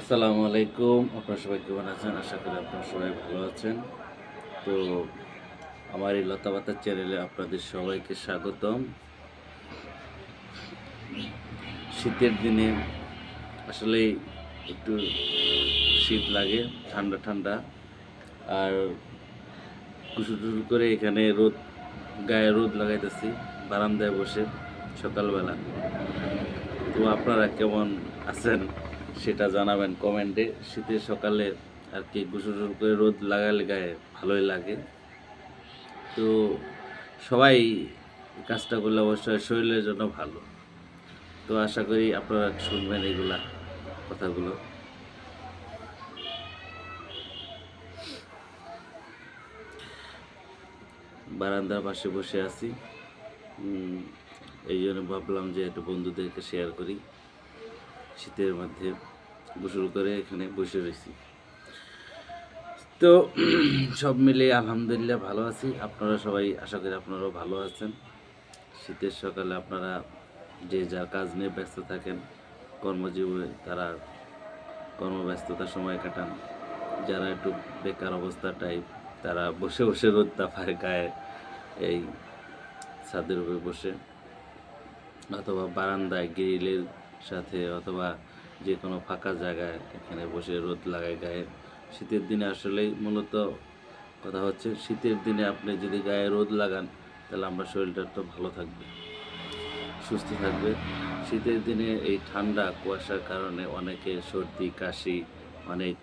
আসসালামু আলাইকুম। আপনারা সবাই কেমন আছেন? আশা করি আপনারা সবাই ভালো আছেন। তো আমার এই লতাপাতার চ্যানেলে আপনাদের সবাইকে স্বাগতম। শীতের দিনে আসলে একটু শীত লাগে, ঠান্ডা ঠান্ডা। আর কুসু টুসু করে এখানে রোদ, গায়ে রোদ লাগাইতেছি, বারান্দায় বসে সকালবেলা। তো আপনারা কেমন আছেন? সেটা জানাবেন কমেন্টে। শীতের সকালে আর কি গোসল করে রোদ লাগালে গায়ে ভালোই লাগে। তো সবাই কাজটা করলে অবশ্যই শরীরের জন্য ভালো। তো আশা করি আপনারা শুনবেন এগুলা কথাগুলো। বারান্দার পাশে বসে আছি। এই জন্য ভাবলাম যে একটু বন্ধুদেরকে শেয়ার করি। শীতের মধ্যে গোসল করে এখানে বসে রয়েছি। তো সব মিলে আলহামদুলিল্লাহ ভালো আছি। আপনারা সবাই আশা করি আপনারাও ভালো আছেন। শীতের সকালে আপনারা যে যার কাজ নিয়ে ব্যস্ত থাকেন, কর্মজীবনে তারা কর্মব্যস্ততার সময় কাটান। যারা একটু বেকার অবস্থা টাইপ তারা বসে বসে রোদ তাপায় গায়ে এই ছাদের উপরে বসে। অথবা বারান্দায়, গ্রিলের সাথে অথবা যে কোনো ফাঁকা জায়গায় এখানে বসে রোদ লাগায় গায়ে শীতের দিনে আসলেই মূলত কথা হচ্ছে শীতের দিনে আপনি যদি গায়ে রোদ লাগান, তাহলে আমরা শরীরটা তো ভালো থাকবে, সুস্থ থাকবে। শীতের দিনে এই ঠান্ডা কুয়াশার কারণে অনেকে সর্দি, কাশি, অনেক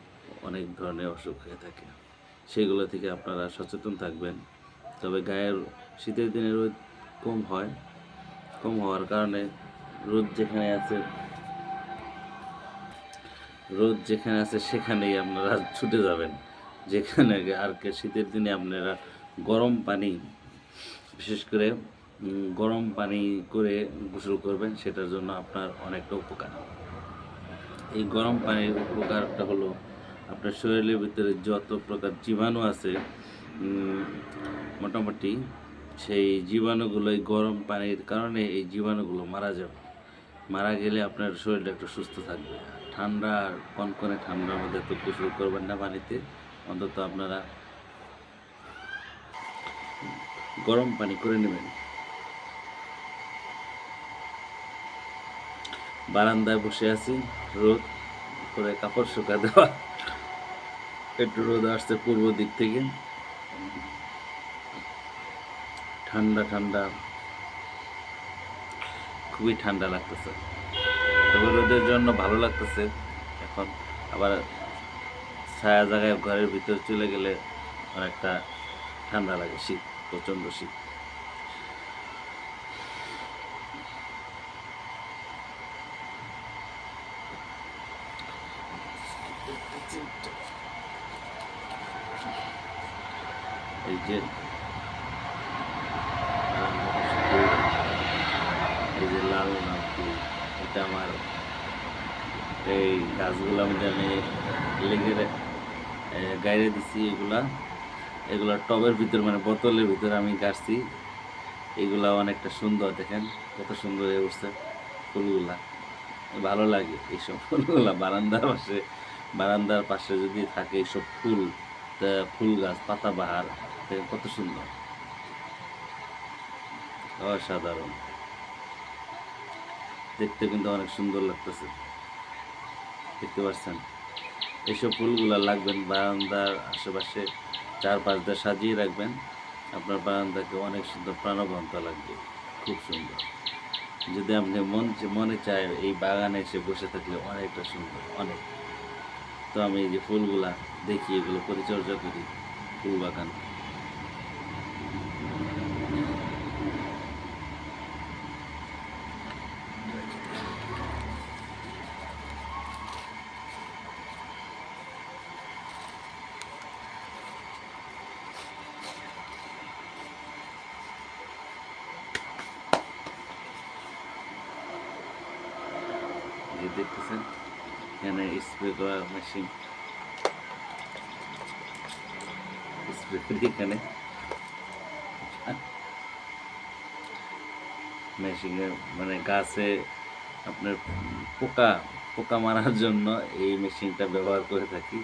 অনেক ধরনের অসুখ হয়ে থাকে। সেগুলো থেকে আপনারা সচেতন থাকবেন। তবে গায়ের, শীতের দিনে রোদ কম হয়, কম হওয়ার কারণে রোদ যেখানে আছে, রোদ যেখানে আছে সেখানেই আপনারা ছুটে যাবেন। যেখানে আর কে শীতের দিনে আপনারা গরম পানি, বিশেষ করে গরম পানি করে গোসল করবেন, সেটার জন্য আপনার অনেকটা উপকার। এই গরম পানির উপকারটা হলো আপনার শরীরের ভিতরে যত প্রকার জীবাণু আছে মোটামুটি সেই জীবাণুগুলো এই গরম পানির কারণে এই জীবাণুগুলো মারা যাবে। মারা গেলে আপনার শরীরটা একটু সুস্থ থাকবে। ঠান্ডা আর কনকনে ঠান্ডার মধ্যে তো গোসল করবেন না পানিতে। অন্তত আপনারা গরম পানি করে নেবেন। বারান্দায় বসে আছি, রোদ করে কাপড় শুকা দেওয়া। একটু রোদ আসছে পূর্ব দিক থেকে। ঠান্ডা ঠান্ডা খুবই ঠান্ডা লাগতেছে। তবে রোদের জন্য ভালো লাগতেছে। এখন আবার ছায়া জায়গায় ঘরের ভিতর চলে গেলে অনেকটা ঠান্ডা লাগে শীত, প্রচণ্ড শীত। এই যে এই যে লাল নাম ফুল আমার এই গাছগুলোর মধ্যে আমি লেগে গাইরে দিছি এগুলা। এগুলা টবের ভিতর মানে বোতলের ভিতর আমি গাছছি এগুলা অনেকটা সুন্দর, দেখেন কত সুন্দর হয়ে উঠছে ফুলগুলা। ভালো লাগে এইসব ফুলগুলা। বারান্দার পাশে বারান্দার পাশে যদি থাকে এইসব ফুল ফুল গাছ, পাতা বাহার কত সুন্দর। অসাধারণ। দেখতে কিন্তু অনেক সুন্দর লাগতেছে। দেখতে পাচ্ছেন? এইসব ফুলগুলো লাগবেন, বারান্দার আশেপাশে চারপাশ দিয়ে সাজিয়ে রাখবেন। আপনার বারান্দাকে অনেক সুন্দর প্রাণবন্ত লাগবে, খুব সুন্দর। যদি আপনি মন মনে চায় এই বাগানে এসে বসে থাকলে অনেকটা সুন্দর, অনেক। তো আমি এই যে ফুলগুলা দেখি, এগুলো পরিচর্যা করি, ফুল বাগান। এই দেখতেছেন। এখানে স্প্রে করা মেশিন স্প্রে করি এখানে মেশিনে মানে গাছে আপনার পোকা পোকা মারার জন্য এই মেশিনটা ব্যবহার করে থাকি।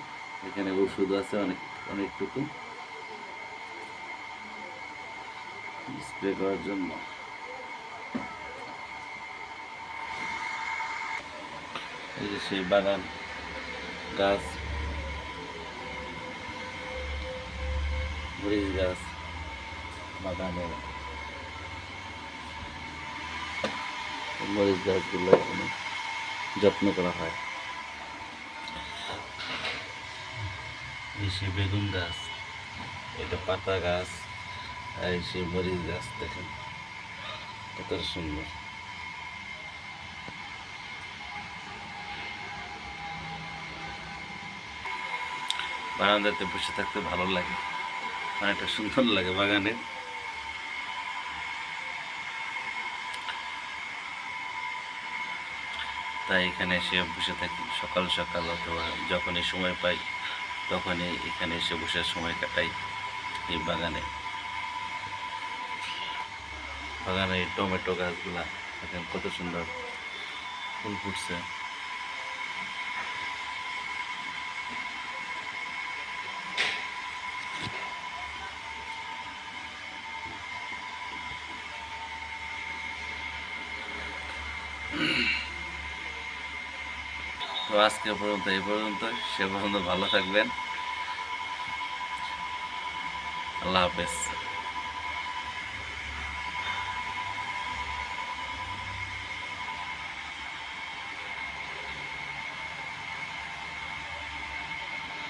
এখানে ওষুধ আছে অনেক, অনেকটুকু। স্প্রে করার জন্য। যে সেই বাগান, গাছ, মরিচ গাছ বাগানে মরিচ গাছগুলো এখানে যত্ন করা হয়। এই সেই বেগুন গাছ, এটা পাতা গাছ, আর সেই মরিচ গাছ দেখেন, কত সুন্দর। বারান্দাতে বসে থাকতে ভালো লাগে। অনেকটা সুন্দর লাগে বাগানে। তাই এখানে এসে বসে থাকি। সকাল সকাল অথবা যখনই সময় পাই, তখনই এখানে এসে বসে সময় কাটাই এই বাগানে। বাগানে টমেটো গাছগুলা দেখেন কত সুন্দর ফুল ফুটছে। তো আজকে পর্যন্ত এই পর্যন্ত। সে পর্যন্ত ভালো থাকবেন। আল্লাহ হাফেজ।